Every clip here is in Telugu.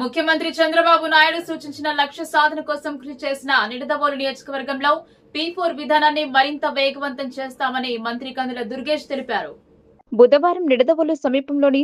ముఖ్యమంత్రి చంద్రబాబు నాయుడు సూచించిన లక్ష్య సాధన కోసం కృషి చేసిన నిడదవోలు నియోజకవర్గంలో పీ ఫోర్ విధానాన్ని మరింత వేగవంతం చేస్తామని మంత్రి కందుల దుర్గేష్ తెలిపారు. బుధవారం నిడదవోలు సమీపంలోని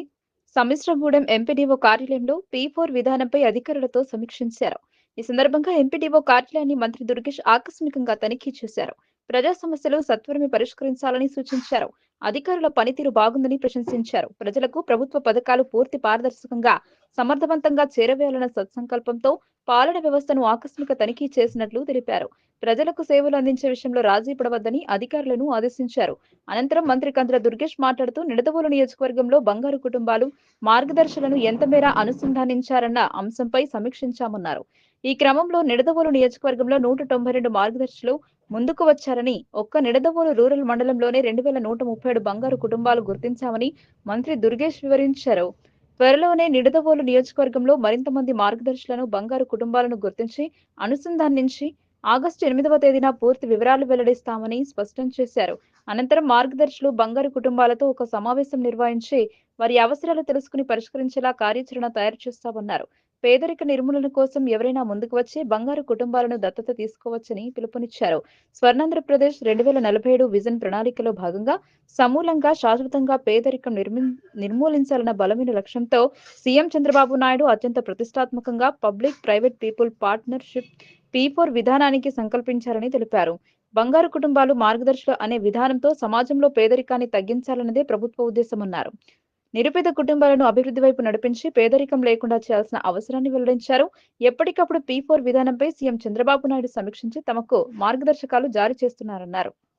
సమిశ్రగూడెం ఎంపీడీఓ కార్యాలయంలో పీ ఫోర్ విధానంపై అధికారులతో సమీక్షించారు. ఈ సందర్భంగా ఎంపీడీఓ కార్యాలయాన్ని మంత్రి దుర్గేష్ ఆకస్మికంగా తనిఖీ చేశారు. ప్రజా సమస్యలు సత్వరమే పరిష్కరించాలని సూచించారు. అధికారుల పనితీరు బాగుందని ప్రశంసించారు. ప్రజలకు ప్రభుత్వ పథకాలు పూర్తి పారదర్శకంగా సమర్థవంతంగా చేరవేయాలన్న సత్సంకల్పంతో పాలన వ్యవస్థను ఆకస్మిక తనిఖీ చేసినట్లు తెలిపారు. ప్రజలకు సేవలు అందించే విషయంలో రాజీ పడవద్దని అధికారులను ఆదేశించారు. అనంతరం మంత్రి కందుల దుర్గేష్ మాట్లాడుతూ నిడదవోలు నియోజకవర్గంలో బంగారు కుటుంబాలు మార్గదర్శులను ఎంత మేర అనుసంధానించారన్న అంశంపై సమీక్షించామన్నారు. ఈ క్రమంలో నిడదవోలు నియోజకవర్గంలో నూట తొంభై రెండు మార్గదర్శులు ముందుకు వచ్చారని ఒక్క నిడదవోలు రూరల్ మండలంలోనే రెండు వేల నూట ముప్పై ఏడు బంగారు కుటుంబాలు గుర్తించామని మంత్రి దుర్గేష్ వివరించారు. త్వరలోనే నిడదవోలు నియోజకవర్గంలో మరింత మంది మార్గదర్శులను బంగారు కుటుంబాలను గుర్తించి అనుసంధానించి ఆగస్టు ఎనిమిదవ తేదీన పూర్తి వివరాలు వెల్లడిస్తామని స్పష్టం చేశారు. అనంతరం మార్గదర్శులు బంగారు కుటుంబాలతో ఒక సమావేశం నిర్వహించి వారి అవసరాలు తెలుసుకుని పరిష్కరించేలా కార్యాచరణ తయారు చేస్తామన్నారు. పేదరిక నిర్మూలన కోసం ఎవరైనా ముందుకు వచ్చి బంగారు కుటుంబాలను దత్తత తీసుకోవచ్చని పిలుపునిచ్చారు. స్వర్ణాంధ్రప్రదేశ్ రెండు వేల నలభై ఏడు విజన్ ప్రణాళికలో భాగంగా సమూలంగా శాశ్వతంగా పేదరికం నిర్మి నిర్మూలించాలన్న బలమైన లక్ష్యంతో సీఎం చంద్రబాబు నాయుడు అత్యంత ప్రతిష్టాత్మకంగా public private people partnership P four విధానానికి సంకల్పించారని తెలిపారు. బంగారు కుటుంబాలు మార్గదర్శులు అనే విధానంతో సమాజంలో పేదరికాన్ని తగ్గించాలన్నదే ప్రభుత్వ ఉద్దేశమన్నారు. నిరుపేద కుటుంబాలను అభివృద్ధి వైపు నడిపించి పేదరికం లేకుండా చేయాల్సిన అవసరాన్ని వెల్లడించారు. ఎప్పటికప్పుడు పీ ఫోర్ విధానంపై సీఎం చంద్రబాబు నాయుడు సమీక్షించి తమకు మార్గదర్శకాలు జారీ చేస్తున్నారన్నారు.